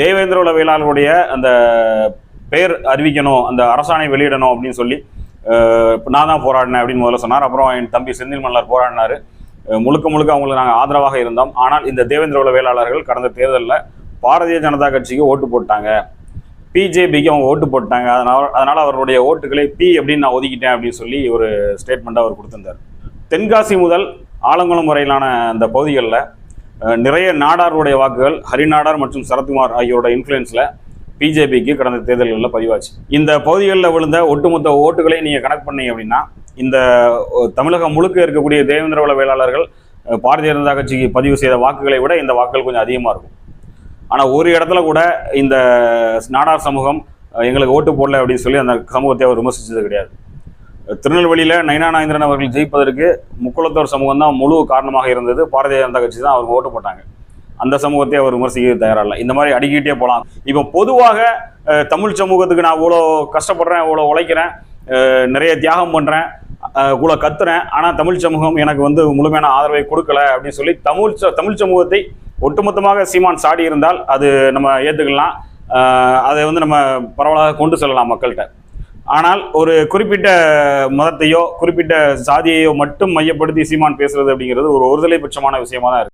தேவேந்திர உளவியலாளருடைய அந்த பெயர் அறிவிக்கணும் அந்த அரசாணை வெளியிடணும் அப்படின்னு சொல்லி நான் தான் போராடினேன் அப்படின்னு முதல்ல சொன்னார். அப்புறம் என் தம்பி செந்தில் மன்னர் போராடினாரு. முழுக்க முழுக்க அவங்களுக்கு நாங்கள் ஆதரவாக இருந்தோம். ஆனால் இந்த தேவேந்திர உளவியலாளர்கள் கடந்த தேர்தலில் பாரதிய ஜனதா கட்சிக்கு ஓட்டு போட்டாங்க. பிஜேபிக்கு அவங்க ஓட்டு போட்டாங்க. அதனால் அதனால் அவருடைய ஓட்டுகளை பி அப்படின்னு நான் ஒதுக்கிட்டேன் அப்படின்னு சொல்லி ஒரு ஸ்டேட்மெண்ட் அவர் கொடுத்திருந்தார். தென்காசி முதல் ஆலங்குளம் வரையிலான அந்த பகுதிகளில் நிறைய நாடாருடைய வாக்குகள் ஹரிநாடார் மற்றும் சரத்குமார் ஆகியோரோட இன்ஃப்ளூயன்ஸில் பிஜேபிக்கு கடந்த தேர்தல்களில் பதிவாச்சு. இந்த பகுதிகளில் விழுந்த ஒட்டுமொத்த ஓட்டுகளை நீங்கள் கனெக்ட் பண்ணீங்க அப்படின்னா இந்த தமிழகம் முழுக்க இருக்கக்கூடிய தேவேந்திரவள வேளாளர்கள் பாரதிய ஜனதா கட்சிக்கு பதிவு செய்த வாக்குகளை விட இந்த வாக்குகள் கொஞ்சம் அதிகமாக இருக்கும். ஆனால் ஒரு இடத்துல கூட இந்த நாடார் சமூகம் எங்களுக்கு ஓட்டு போடல அப்படின்னு சொல்லி அந்த சமூகத்தை அவர் விமர்சித்தது கிடையாது. திருநெல்வேலியில் நைனா நாயந்திரன் அவர்கள் ஜெயிப்பதற்கு முக்குளத்தோர் சமூகம் தான் முழு காரணமாக இருந்தது. பாரதிய ஜனதா கட்சி தான் அவருக்கு ஓட்டு போட்டாங்க. அந்த சமூகத்தை அவர் விமர்சிக்க தயாரில்லை. இந்த மாதிரி அடிக்கிட்டே போகலாம் இப்போ பொதுவாக தமிழ் சமூகத்துக்கு நான் இவ்வளோ கஷ்டப்படுறேன் இவ்வளோ உழைக்கிறேன் நிறைய தியாகம் பண்ணுறேன் இவ்வளோ கத்துறேன். ஆனால் தமிழ் சமூகம் எனக்கு வந்து முழுமையான ஆதரவை கொடுக்கல அப்படின்னு சொல்லி தமிழ் ச- தமிழ் சமூகத்தை ஒட்டுமொத்தமாக சீமான் சாடி இருந்தால் அது நம்ம ஏற்றுக்கலாம் அதை வந்து நம்ம பரவலாக கொண்டு செல்லலாம் மக்கள்கிட்ட. ஆனால் ஒரு குறிப்பிட்ட மதத்தையோ குறிப்பிட்ட சாதியையோ மட்டும் மையப்படுத்தி சீமான் பேசுறது அப்படிங்கிறது ஒரு ஒருதலை பட்சமான விஷயமா தான் இருக்கு.